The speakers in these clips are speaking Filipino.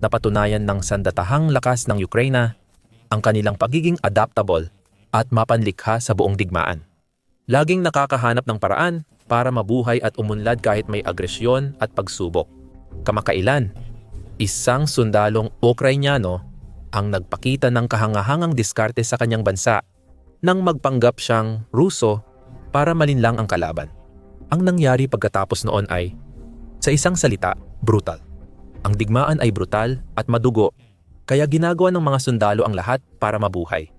napatunayan ng sandatahang lakas ng Ukraine ang kanilang pagiging adaptable at mapanlikha sa buong digmaan. Laging nakakahanap ng paraan para mabuhay at umunlad kahit may agresyon at pagsubok. Kamakailan, isang sundalong Ukrainyano ang nagpakita ng kahangahangang diskarte sa kanyang bansa nang magpanggap siyang Ruso para malinlang ang kalaban. Ang nangyari pagkatapos noon ay, sa isang salita, brutal. Ang digmaan ay brutal at madugo, kaya ginagawa ng mga sundalo ang lahat para mabuhay.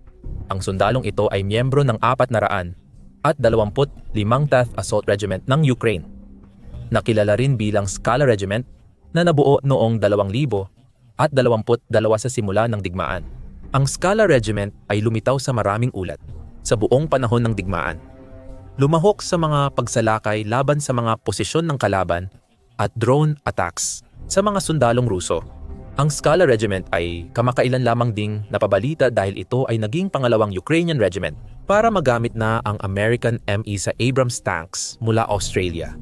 Ang sundalong ito ay miyembro ng 400 at 25th Assault Regiment ng Ukraine. Nakilala rin bilang Scala Regiment na nabuo noong 2000 at 22 sa simula ng digmaan. Ang Scala Regiment ay lumitaw sa maraming ulat sa buong panahon ng digmaan. Lumahok sa mga pagsalakay laban sa mga posisyon ng kalaban at drone attacks sa mga sundalong Ruso. Ang Scala Regiment ay kamakailan lamang ding napabalita dahil ito ay naging pangalawang Ukrainian regiment para magamit na ang American ME sa Abrams tanks mula Australia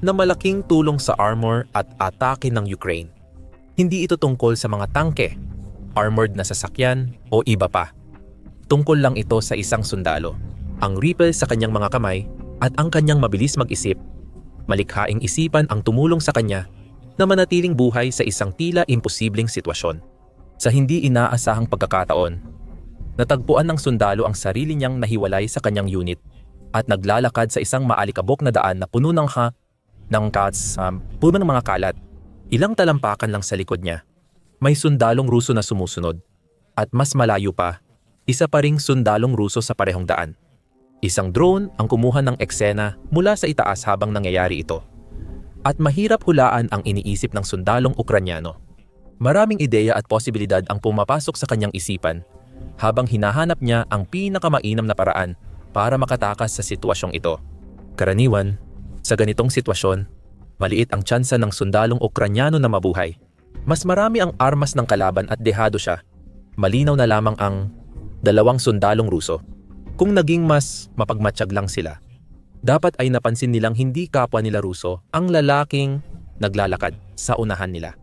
na malaking tulong sa armor at atake ng Ukraine. Hindi ito tungkol sa mga tangke, armored na sasakyan o iba pa. Tungkol lang ito sa isang sundalo, ang ripple sa kanyang mga kamay at ang kanyang mabilis mag-isip. Malikhaing isipan ang tumulong sa kanya na manatiling buhay sa isang tila imposibleng sitwasyon. Sa hindi inaasahang pagkakataon, natagpuan ng sundalo ang sarili niyang nahiwalay sa kanyang unit at naglalakad sa isang maalikabok na daan na puno ng ha ng cats, um, puno ng mga kalat. Ilang talampakan lang sa likod niya. May sundalong Ruso na sumusunod. At mas malayo pa, isa pa ring sundalong Ruso sa parehong daan. Isang drone ang kumuha ng eksena mula sa itaas habang nangyayari ito at mahirap hulaan ang iniisip ng sundalong Ukranyano. Maraming ideya at posibilidad ang pumapasok sa kanyang isipan habang hinahanap niya ang pinakamainam na paraan para makatakas sa sitwasyong ito. Karaniwan, sa ganitong sitwasyon, maliit ang tsansa ng sundalong Ukranyano na mabuhay. Mas marami ang armas ng kalaban at dehado siya. Malinaw na lamang ang dalawang sundalong Ruso. Kung naging mas mapagmatsyag lang sila, dapat ay napansin nilang hindi kapwa nila Ruso ang lalaking naglalakad sa unahan nila.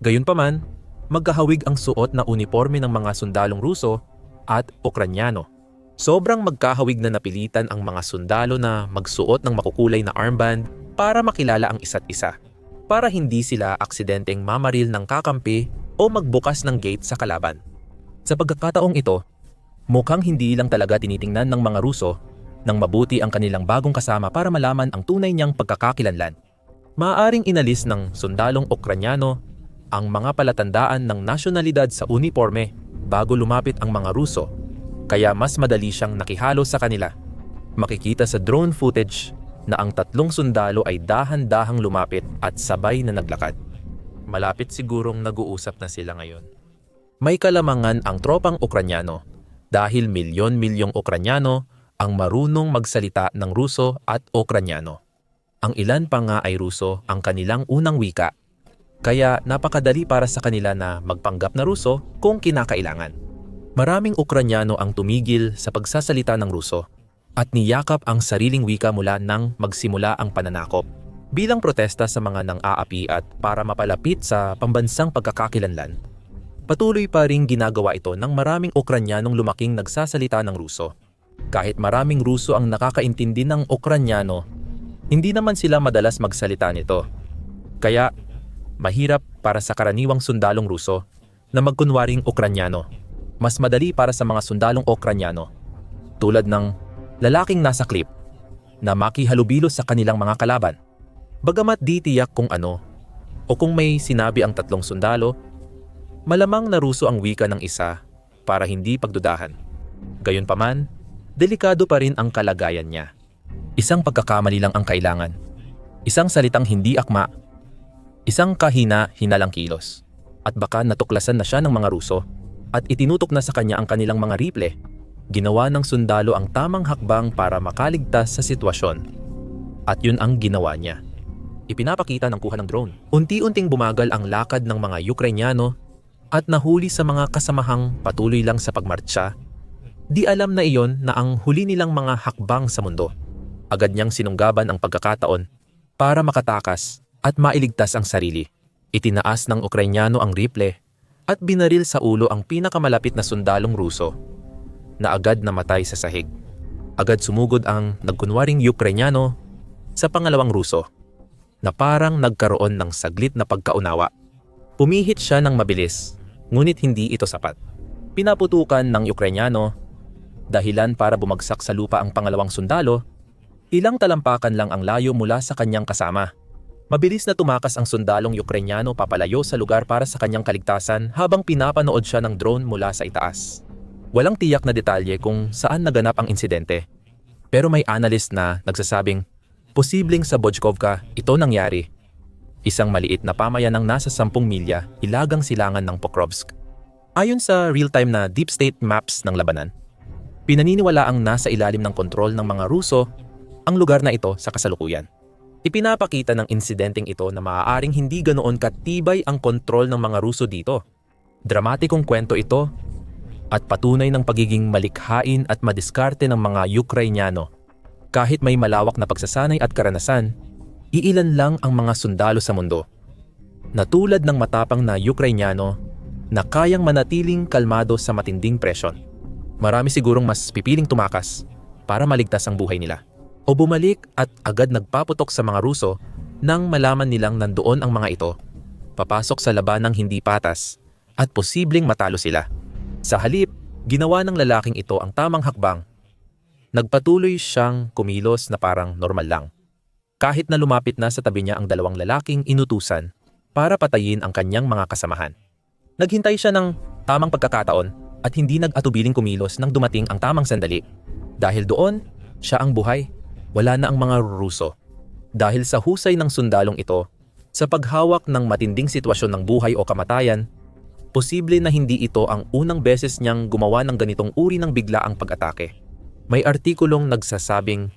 Gayunpaman, magkahawig ang suot na uniforme ng mga sundalong Ruso at Ukranyano. Sobrang magkahawig na napilitan ang mga sundalo na magsuot ng makukulay na armband para makilala ang isa't isa. Para hindi sila aksidenteng mamaril ng kakampi o magbukas ng gate sa kalaban. Sa pagkakataong ito, mukhang hindi lang talaga tinitingnan ng mga Ruso nang mabuti ang kanilang bagong kasama para malaman ang tunay niyang pagkakakilanlan. Maaaring inalis ng sundalong Ukranyano ang mga palatandaan ng nasyonalidad sa uniforme bago lumapit ang mga Ruso, kaya mas madali siyang nakihalo sa kanila. Makikita sa drone footage na ang tatlong sundalo ay dahan-dahang lumapit at sabay na naglakad. Malapit sigurong nag-uusap na sila ngayon. May kalamangan ang tropang Ukranyano dahil milyon-milyong Ukranyano ang marunong magsalita ng Ruso at Ukranyano. Ang ilan pa nga ay Ruso ang kanilang unang wika, kaya napakadali para sa kanila na magpanggap na Ruso kung kinakailangan. Maraming Ukranyano ang tumigil sa pagsasalita ng Ruso at niyakap ang sariling wika mula nang magsimula ang pananakop bilang protesta sa mga nang-aapi at para mapalapit sa pambansang pagkakakilanlan. Patuloy pa ring ginagawa ito ng maraming Ukranyanong lumaking nagsasalita ng Ruso. Kahit maraming Ruso ang nakakaintindi ng Ukranyano, hindi naman sila madalas magsalita nito. Kaya, mahirap para sa karaniwang sundalong Ruso na magkunwaring Ukranyano. Mas madali para sa mga sundalong Ukranyano, tulad ng lalaking nasa clip na makihalubilo sa kanilang mga kalaban. Bagamat di tiyak kung ano o kung may sinabi ang tatlong sundalo, malamang naruso ang wika ng isa para hindi pagdudahan. Gayunpaman, delikado pa rin ang kalagayan niya. Isang pagkakamali lang ang kailangan. Isang salitang hindi akma. Isang kahina-hinalang kilos. At baka natuklasan na siya ng mga Ruso at itinutok na sa kanya ang kanilang mga riple. Ginawa ng sundalo ang tamang hakbang para makaligtas sa sitwasyon. At yun ang ginawa niya. Ipinapakita ng kuha ng drone. Unti-unting bumagal ang lakad ng mga Ukrainyano at nahuli sa mga kasamahang patuloy lang sa pagmartsa Di alam na iyon na ang huli nilang mga hakbang sa mundo. Agad niyang sinunggaban ang pagkakataon para makatakas at mailigtas ang sarili. Itinaas ng Ukrainyano ang rifle at binaril sa ulo ang pinakamalapit na sundalong Ruso na agad namatay sa sahig. Agad sumugod ang nagkunwaring Ukrainyano sa pangalawang Ruso na parang nagkaroon ng saglit na pagkaunawa. Pumihit siya ng mabilis, ngunit hindi ito sapat. Pinaputukan ng Ukrainyano dahilan para bumagsak sa lupa ang pangalawang sundalo, ilang talampakan lang ang layo mula sa kanyang kasama. Mabilis na tumakas ang sundalong Ukrainyano papalayo sa lugar para sa kanyang kaligtasan habang pinapanood siya ng drone mula sa itaas. Walang tiyak na detalye kung saan naganap ang insidente. Pero may analyst na nagsasabing, posibleng sa Bojkovka ito nangyari. Isang maliit na pamayanang nasa 10 milya, ilagang silangan ng Pokrovsk. Ayon sa real-time na deep state maps ng labanan, pinaniniwala ang nasa ilalim ng kontrol ng mga Ruso ang lugar na ito sa kasalukuyan. Ipinapakita ng insidenteng ito na maaaring hindi ganoon katibay ang kontrol ng mga Ruso dito. Dramatikong kwento ito at patunay ng pagiging malikhain at madiskarte ng mga Ukrainyano. Kahit may malawak na pagsasanay at karanasan, iilan lang ang mga sundalo sa mundo. Na tulad ng matapang na Ukrainyano na kayang manatiling kalmado sa matinding presyon. Marami sigurong mas pipiling tumakas para maligtas ang buhay nila o bumalik at agad nagpaputok sa mga Ruso nang malaman nilang nandoon ang mga ito, papasok sa labanang hindi patas at posibleng matalo sila. Sa halip, ginawa ng lalaking ito ang tamang hakbang. Nagpatuloy siyang kumilos na parang normal lang. Kahit na lumapit na sa tabi niya ang dalawang lalaking inutusan para patayin ang kanyang mga kasamahan. Naghintay siya ng tamang pagkakataon at hindi nag-atubiling kumilos nang dumating ang tamang sandali. Dahil doon, siya ang buhay wala na ang mga Ruso. Dahil sa husay ng sundalong ito, sa paghawak ng matinding sitwasyon ng buhay o kamatayan, posible na hindi ito ang unang beses niyang gumawa ng ganitong uri ng biglaang pag-atake. May artikulong nagsasabing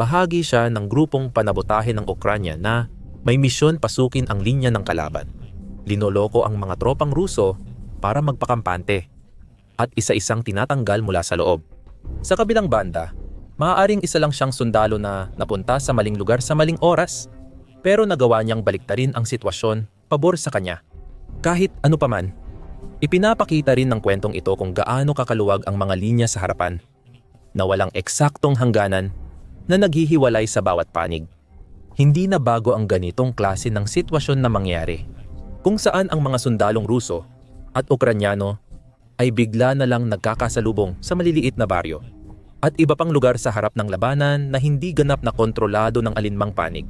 bahagi siya ng grupong panabotahe ng Ukranya na may misyon pasukin ang linya ng kalaban. Linoloko ang mga tropang Ruso para magpakampante at isa-isang tinatanggal mula sa loob. Sa kabilang banda, Maaaring isa lang siyang sundalo na napunta sa maling lugar sa maling oras, pero nagawa niyang baliktarin ang sitwasyon pabor sa kanya. Kahit ano paman, ipinapakita rin ng kwentong ito kung gaano kakaluwag ang mga linya sa harapan, na walang eksaktong hangganan na naghihiwalay sa bawat panig. Hindi na bago ang ganitong klase ng sitwasyon na mangyari, kung saan ang mga sundalong Ruso at Ukranyano ay bigla na lang nagkakasalubong sa maliliit na baryo at iba pang lugar sa harap ng labanan na hindi ganap na kontrolado ng alinmang panig.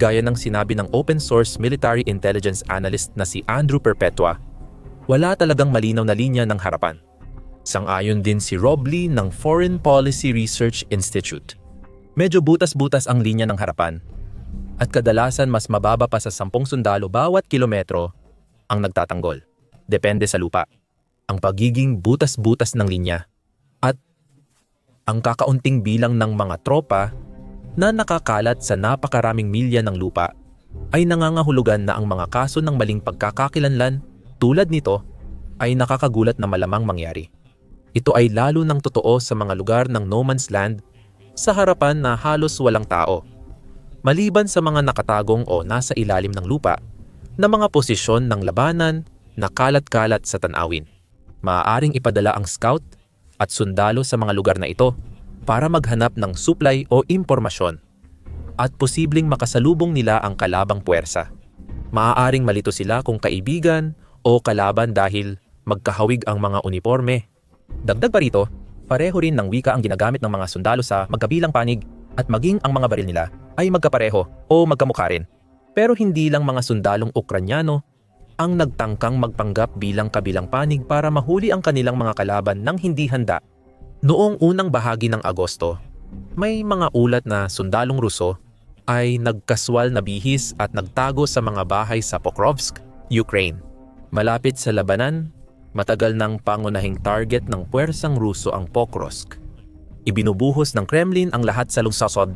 Gaya ng sinabi ng open source military intelligence analyst na si Andrew Perpetua, wala talagang malinaw na linya ng harapan. Sang-ayon din si Rob Lee ng Foreign Policy Research Institute. Medyo butas-butas ang linya ng harapan at kadalasan mas mababa pa sa 10 sundalo bawat kilometro ang nagtatanggol. Depende sa lupa. Ang pagiging butas-butas ng linya ang kakaunting bilang ng mga tropa na nakakalat sa napakaraming milya ng lupa ay nangangahulugan na ang mga kaso ng maling pagkakakilanlan tulad nito ay nakakagulat na malamang mangyari. Ito ay lalo ng totoo sa mga lugar ng no man's land sa harapan na halos walang tao. Maliban sa mga nakatagong o nasa ilalim ng lupa na mga posisyon ng labanan na kalat-kalat sa tanawin. Maaaring ipadala ang scout at sundalo sa mga lugar na ito para maghanap ng supply o impormasyon at posibleng makasalubong nila ang kalabang puwersa. Maaaring malito sila kung kaibigan o kalaban dahil magkahawig ang mga uniforme. Dagdag pa rito, pareho rin ng wika ang ginagamit ng mga sundalo sa magkabilang panig at maging ang mga baril nila ay magkapareho o magkamukha rin. Pero hindi lang mga sundalong Ukranyano ang nagtangkang magpanggap bilang kabilang panig para mahuli ang kanilang mga kalaban nang hindi handa. Noong unang bahagi ng Agosto, may mga ulat na sundalong Ruso ay nagkaswal na bihis at nagtago sa mga bahay sa Pokrovsk, Ukraine. Malapit sa labanan, matagal ng pangunahing target ng puwersang Ruso ang Pokrovsk. Ibinubuhos ng Kremlin ang lahat sa lungsod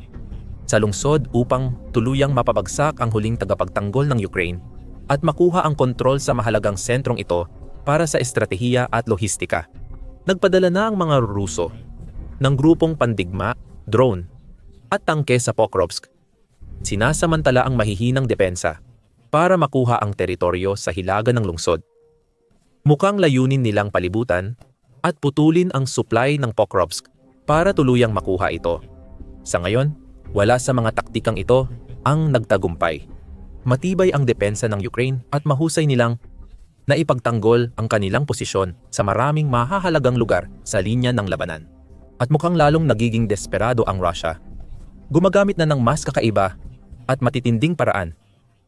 sa lungsod upang tuluyang mapabagsak ang huling tagapagtanggol ng Ukraine at makuha ang kontrol sa mahalagang sentrong ito para sa estratehiya at lohistika. Nagpadala na ang mga Ruso ng grupong pandigma, drone, at tangke sa Pokrovsk. Sinasamantala ang mahihinang depensa para makuha ang teritoryo sa hilaga ng lungsod. Mukhang layunin nilang palibutan at putulin ang supply ng Pokrovsk para tuluyang makuha ito. Sa ngayon, wala sa mga taktikang ito ang nagtagumpay. Matibay ang depensa ng Ukraine at mahusay nilang na ipagtanggol ang kanilang posisyon sa maraming mahahalagang lugar sa linya ng labanan. At mukhang lalong nagiging desperado ang Russia. Gumagamit na ng mas kakaiba at matitinding paraan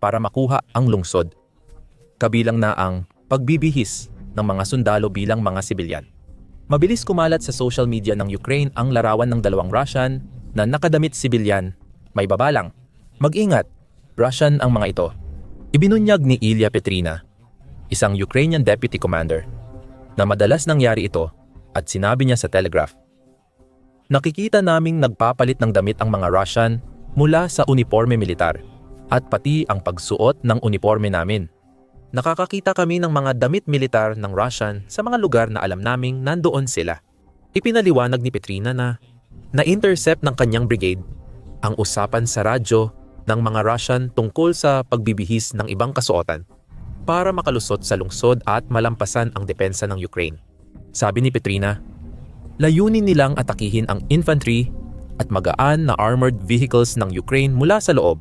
para makuha ang lungsod. Kabilang na ang pagbibihis ng mga sundalo bilang mga sibilyan. Mabilis kumalat sa social media ng Ukraine ang larawan ng dalawang Russian na nakadamit sibilyan. May babalang, mag-ingat, Russian ang mga ito. Ibinunyag ni Ilya Petrina, isang Ukrainian deputy commander, na madalas nangyari ito at sinabi niya sa Telegraph. Nakikita naming nagpapalit ng damit ang mga Russian mula sa uniforme militar at pati ang pagsuot ng uniforme namin. Nakakakita kami ng mga damit militar ng Russian sa mga lugar na alam naming nandoon sila. Ipinaliwanag ni Petrina na na-intercept ng kanyang brigade ang usapan sa radyo ng mga Russian tungkol sa pagbibihis ng ibang kasuotan para makalusot sa lungsod at malampasan ang depensa ng Ukraine. Sabi ni Petrina, layunin nilang atakihin ang infantry at magaan na armored vehicles ng Ukraine mula sa loob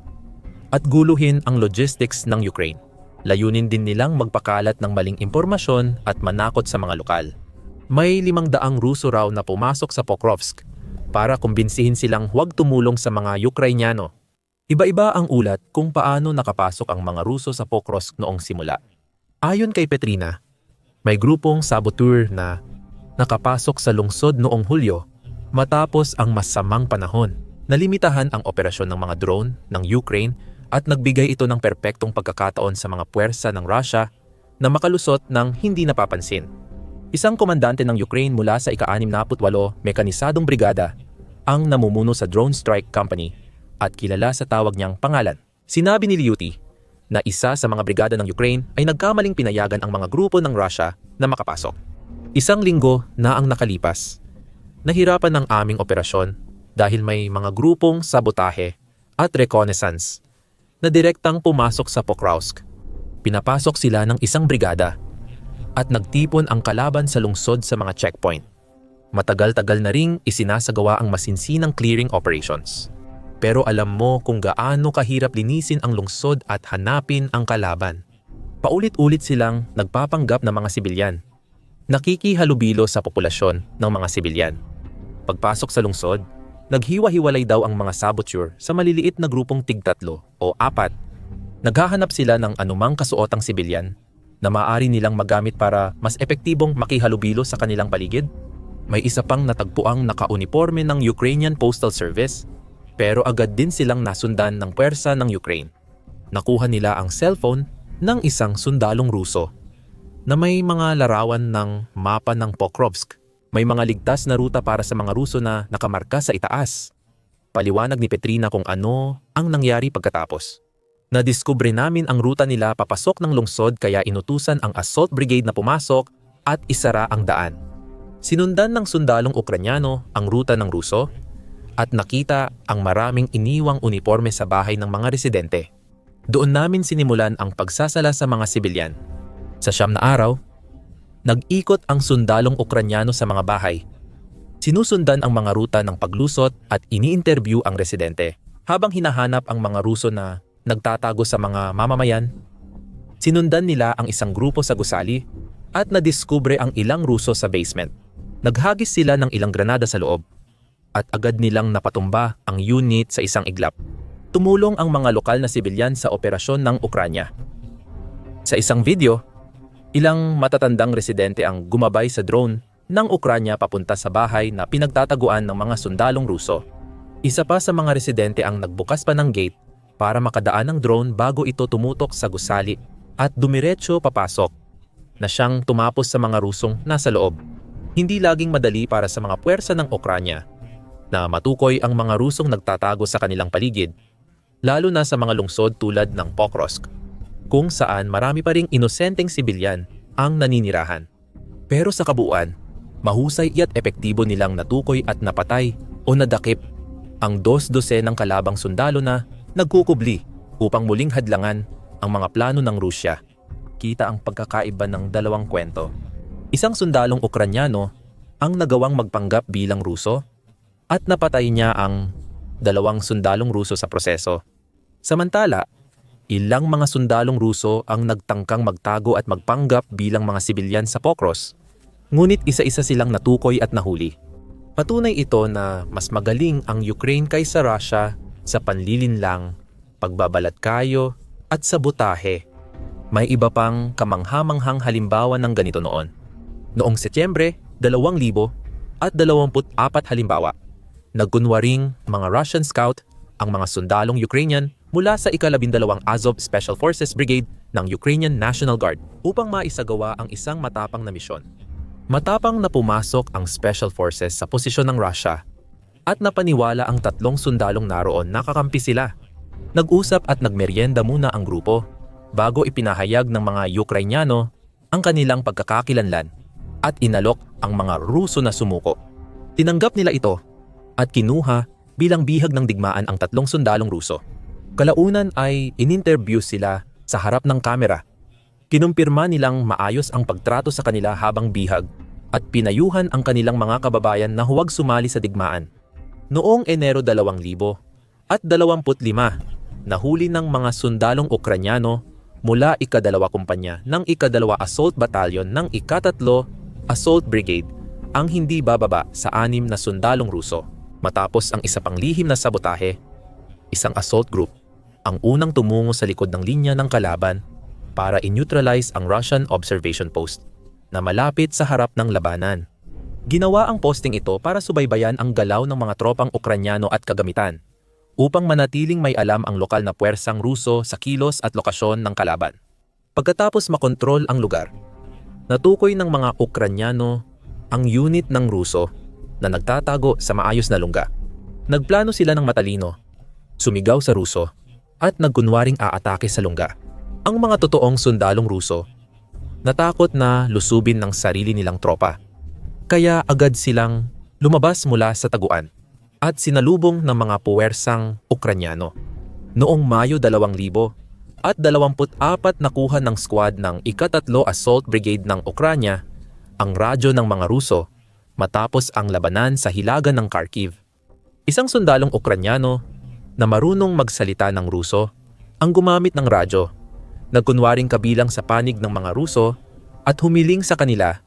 at guluhin ang logistics ng Ukraine. Layunin din nilang magpakalat ng maling impormasyon at manakot sa mga lokal. May limang daang Ruso raw na pumasok sa Pokrovsk para kumbinsihin silang huwag tumulong sa mga Ukrainyano. Iba-iba ang ulat kung paano nakapasok ang mga Ruso sa Pokrovsk noong simula. Ayon kay Petrina, may grupong saboteur na nakapasok sa lungsod noong Hulyo matapos ang masamang panahon. Nalimitahan ang operasyon ng mga drone ng Ukraine at nagbigay ito ng perpektong pagkakataon sa mga puwersa ng Russia na makalusot ng hindi napapansin. Isang komandante ng Ukraine mula sa ika-68 Mekanisadong Brigada ang namumuno sa Drone Strike Company at kilala sa tawag niyang pangalan. Sinabi ni Liuti na isa sa mga brigada ng Ukraine ay nagkamaling pinayagan ang mga grupo ng Russia na makapasok. Isang linggo na ang nakalipas. Nahirapan ng aming operasyon dahil may mga grupong sabotahe at reconnaissance na direktang pumasok sa Pokrovsk. Pinapasok sila ng isang brigada at nagtipon ang kalaban sa lungsod sa mga checkpoint. Matagal-tagal na ring isinasagawa ang masinsinang clearing operations. Pero alam mo kung gaano kahirap linisin ang lungsod at hanapin ang kalaban. Paulit-ulit silang nagpapanggap ng mga sibilyan. Nakikihalubilo sa populasyon ng mga sibilyan. Pagpasok sa lungsod, Naghiwa-hiwalay daw ang mga saboteur sa maliliit na grupong tigtatlo o apat. Naghahanap sila ng anumang kasuotang sibilyan na maaari nilang magamit para mas epektibong makihalubilo sa kanilang paligid. May isa pang natagpuang nakauniforme ng Ukrainian Postal Service pero agad din silang nasundan ng puwersa ng Ukraine. Nakuha nila ang cellphone ng isang sundalong Ruso na may mga larawan ng mapa ng Pokrovsk may mga ligtas na ruta para sa mga Ruso na nakamarka sa itaas. Paliwanag ni Petrina kung ano ang nangyari pagkatapos. Nadiskubre namin ang ruta nila papasok ng lungsod kaya inutusan ang assault brigade na pumasok at isara ang daan. Sinundan ng sundalong Ukranyano ang ruta ng Ruso at nakita ang maraming iniwang uniforme sa bahay ng mga residente. Doon namin sinimulan ang pagsasala sa mga sibilyan. Sa siyam na araw, nag-ikot ang sundalong Ukranyano sa mga bahay. Sinusundan ang mga ruta ng paglusot at ini-interview ang residente. Habang hinahanap ang mga Ruso na nagtatago sa mga mamamayan, sinundan nila ang isang grupo sa gusali at nadiskubre ang ilang Ruso sa basement. Naghagis sila ng ilang granada sa loob at agad nilang napatumba ang unit sa isang iglap. Tumulong ang mga lokal na sibilyan sa operasyon ng Ukranya. Sa isang video, Ilang matatandang residente ang gumabay sa drone ng Ukranya papunta sa bahay na pinagtataguan ng mga sundalong Ruso. Isa pa sa mga residente ang nagbukas pa ng gate para makadaan ng drone bago ito tumutok sa gusali at dumiretso papasok na siyang tumapos sa mga Rusong nasa loob. Hindi laging madali para sa mga puwersa ng Ukranya na matukoy ang mga Rusong nagtatago sa kanilang paligid, lalo na sa mga lungsod tulad ng Pokrovsk kung saan marami pa ring inosenteng sibilyan ang naninirahan. Pero sa kabuuan, mahusay at epektibo nilang natukoy at napatay o nadakip ang dos-dose ng kalabang sundalo na nagkukubli upang muling hadlangan ang mga plano ng Rusya. Kita ang pagkakaiba ng dalawang kwento. Isang sundalong Ukranyano ang nagawang magpanggap bilang Ruso at napatay niya ang dalawang sundalong Ruso sa proseso. Samantala, ilang mga sundalong Ruso ang nagtangkang magtago at magpanggap bilang mga sibilyan sa Pokros. Ngunit isa-isa silang natukoy at nahuli. Patunay ito na mas magaling ang Ukraine kaysa Russia sa panlilinlang, pagbabalat kayo at sabotahe. May iba pang kamanghamanghang halimbawa ng ganito noon. Noong Setyembre 2000 at 24 halimbawa, nagkunwaring mga Russian scout ang mga sundalong Ukrainian mula sa ikalabindalawang Azov Special Forces Brigade ng Ukrainian National Guard upang maisagawa ang isang matapang na misyon. Matapang na pumasok ang Special Forces sa posisyon ng Russia at napaniwala ang tatlong sundalong naroon na kakampi sila. Nag-usap at nagmeryenda muna ang grupo bago ipinahayag ng mga Ukrainyano ang kanilang pagkakakilanlan at inalok ang mga Ruso na sumuko. Tinanggap nila ito at kinuha bilang bihag ng digmaan ang tatlong sundalong Ruso. Kalaunan ay ininterview sila sa harap ng kamera. Kinumpirma nilang maayos ang pagtrato sa kanila habang bihag at pinayuhan ang kanilang mga kababayan na huwag sumali sa digmaan. Noong Enero 2000 at 25, nahuli ng mga sundalong Ukranyano mula ikadalawa kumpanya ng ikadalawa Assault Battalion ng ikatatlo Assault Brigade ang hindi bababa sa anim na sundalong Ruso. Matapos ang isa pang lihim na sabotahe, isang assault group ang unang tumungo sa likod ng linya ng kalaban para i-neutralize ang Russian observation post na malapit sa harap ng labanan. Ginawa ang posting ito para subaybayan ang galaw ng mga tropang Ukranyano at kagamitan upang manatiling may alam ang lokal na puwersang Ruso sa kilos at lokasyon ng kalaban. Pagkatapos makontrol ang lugar, natukoy ng mga Ukranyano ang unit ng Ruso na nagtatago sa maayos na lungga. Nagplano sila ng matalino, sumigaw sa Ruso, at nagkunwaring aatake sa lungga. Ang mga totoong sundalong Ruso, natakot na lusubin ng sarili nilang tropa. Kaya agad silang lumabas mula sa taguan at sinalubong ng mga puwersang Ukranyano. Noong Mayo 2000 at 24 nakuha ng squad ng ikatatlo Assault Brigade ng Ukranya ang radyo ng mga Ruso matapos ang labanan sa hilagan ng Kharkiv. Isang sundalong Ukranyano na marunong magsalita ng Ruso ang gumamit ng radyo, nagkunwaring kabilang sa panig ng mga Ruso at humiling sa kanila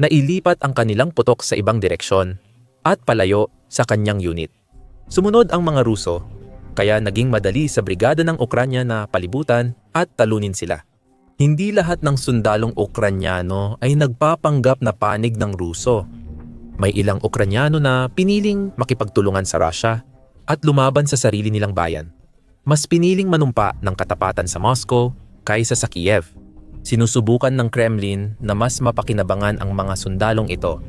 na ilipat ang kanilang putok sa ibang direksyon at palayo sa kanyang unit. Sumunod ang mga Ruso, kaya naging madali sa brigada ng Ukranya na palibutan at talunin sila. Hindi lahat ng sundalong Ukranyano ay nagpapanggap na panig ng Ruso. May ilang Ukranyano na piniling makipagtulungan sa Russia at lumaban sa sarili nilang bayan. Mas piniling manumpa ng katapatan sa Moscow kaysa sa Kiev. Sinusubukan ng Kremlin na mas mapakinabangan ang mga sundalong ito.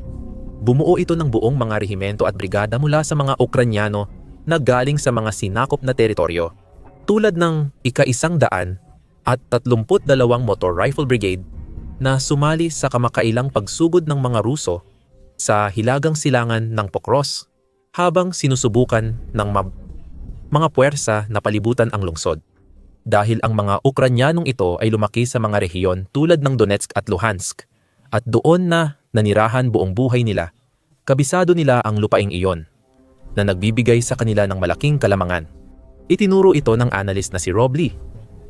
Bumuo ito ng buong mga rehimento at brigada mula sa mga Ukranyano na galing sa mga sinakop na teritoryo tulad ng ika-isang daan at 32 Motor Rifle Brigade na sumali sa kamakailang pagsugod ng mga Ruso sa hilagang silangan ng Pokros habang sinusubukan ng mga puwersa na palibutan ang lungsod. Dahil ang mga Ukranyanong ito ay lumaki sa mga rehiyon tulad ng Donetsk at Luhansk at doon na nanirahan buong buhay nila, kabisado nila ang lupaing iyon na nagbibigay sa kanila ng malaking kalamangan. Itinuro ito ng analyst na si Rob Lee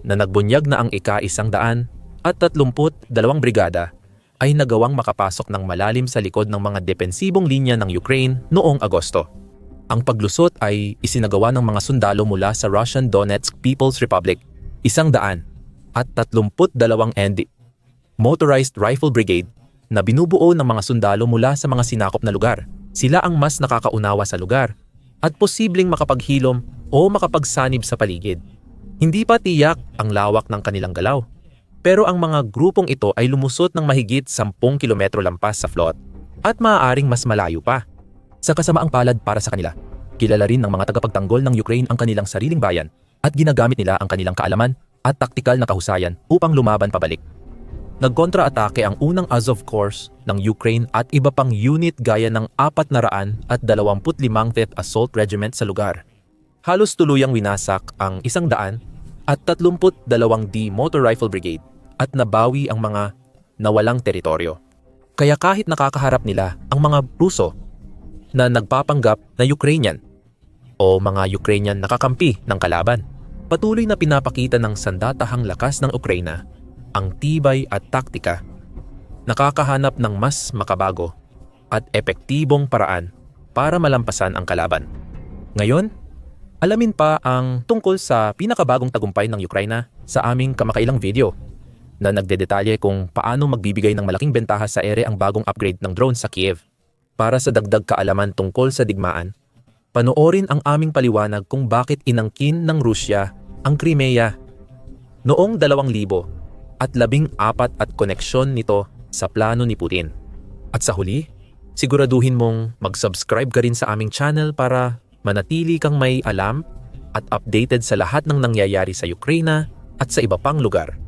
na nagbunyag na ang ika-isang daan at 32 brigada ay nagawang makapasok ng malalim sa likod ng mga depensibong linya ng Ukraine noong Agosto. Ang paglusot ay isinagawa ng mga sundalo mula sa Russian Donetsk People's Republic, isang daan at 32 ND Motorized Rifle Brigade na binubuo ng mga sundalo mula sa mga sinakop na lugar. Sila ang mas nakakaunawa sa lugar at posibleng makapaghilom o makapagsanib sa paligid. Hindi pa tiyak ang lawak ng kanilang galaw. Pero ang mga grupong ito ay lumusot ng mahigit 10 kilometro lampas sa float at maaaring mas malayo pa. Sa kasamaang palad para sa kanila, kilala rin ng mga tagapagtanggol ng Ukraine ang kanilang sariling bayan at ginagamit nila ang kanilang kaalaman at taktikal na kahusayan upang lumaban pabalik. Nagkontra-atake ang unang Azov Corps ng Ukraine at iba pang unit gaya ng 400 at 25th Assault Regiment sa lugar. Halos tuluyang winasak ang isang daan at at 32D Motor Rifle Brigade at nabawi ang mga nawalang teritoryo. Kaya kahit nakakaharap nila ang mga Ruso na nagpapanggap na Ukrainian o mga Ukrainian nakakampi ng kalaban, patuloy na pinapakita ng sandatahang lakas ng Ukraina ang tibay at taktika nakakahanap ng mas makabago at epektibong paraan para malampasan ang kalaban. Ngayon, alamin pa ang tungkol sa pinakabagong tagumpay ng Ukraina sa aming kamakailang video na nagdedetalye kung paano magbibigay ng malaking bentaha sa ere ang bagong upgrade ng drone sa Kiev. Para sa dagdag kaalaman tungkol sa digmaan, panoorin ang aming paliwanag kung bakit inangkin ng Rusya ang Crimea noong 2000 at labing apat at koneksyon nito sa plano ni Putin. At sa huli, siguraduhin mong mag-subscribe ka rin sa aming channel para manatili kang may alam at updated sa lahat ng nangyayari sa Ukraina at sa iba pang lugar.